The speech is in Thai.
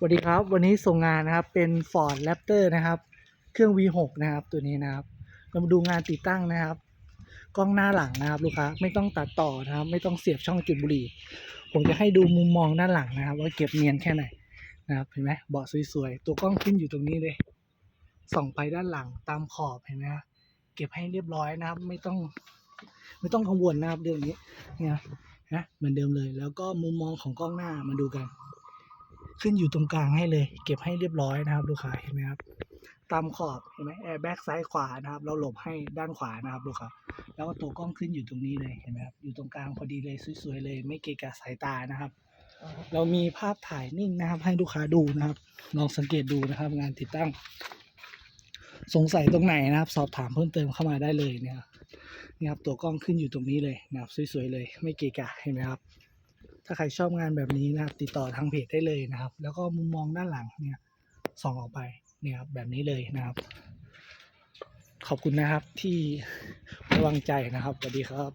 สวัสดีครับ วันนี้ส่งงานนะครับเป็น Ford Raptor นะครับ เครื่อง V6 นะครับ ตัวนี้นะครับ เรามาดูงานติดตั้งนะครับ กล้องหน้าหลังนะครับ ลูกค้าไม่ต้องตัดต่อนะครับ ไม่ต้องเสียบช่องจุดบุหรี่ ผมจะให้ดูมุมมองด้านหลังนะครับ ว่าเก็บเนียนแค่ไหนนะครับเห็นไหมเบาะสวยๆตัวกล้องขึ้นอยู่ตรงนี้เลยส่องไปด้านหลังตามขอบเห็นไหมครับเก็บให้เรียบร้อยนะครับ ไม่ต้อง ไม่ต้องกังวลนะครับเรื่องนี้เนี่ยนะเหมือนเดิมเลย แล้วก็มุมมองของกล้องหน้ามาดูกัน ขึ้นอยู่ตรงกลางให้เลย เก็บให้เรียบร้อยนะครับ ลูกค้าเห็นไหมครับตามขอบเห็นไหมแอร์แบ็กซ้ายขวานะครับ เราหลบให้ด้านขวานะครับลูกค้าแล้วก็ตัวกล้องขึ้นอยู่ตรงนี้เลยเห็นไหมครับอยู่ตรงกลางพอดีเลยสวยๆเลย ไม่เกะกะสายตานะครับ เรามีภาพถ่ายนิ่งนะครับ ให้ลูกค้าดูนะครับลองสังเกตดูนะครับ งานติดตั้ง สงสัยตรงไหนนะครับ สอบถามเพิ่มเติมเข้ามาได้เลยเนี่ยนี่ครับตัวกล้องขึ้นอยู่ตรงนี้เลยนะครับ สวยๆเลย ไม่เกะกะเห็นไหมครับ ถ้าใครชอบงานแบบนี้นะครับ ติดต่อทางเพจได้เลยนะครับ แล้วก็มุมมองด้านหลังเนี่ยส่องออกไปเนี่ยครับแบบนี้เลยนะครับ ขอบคุณนะครับที่ระวังใจนะครับสวัสดีครับ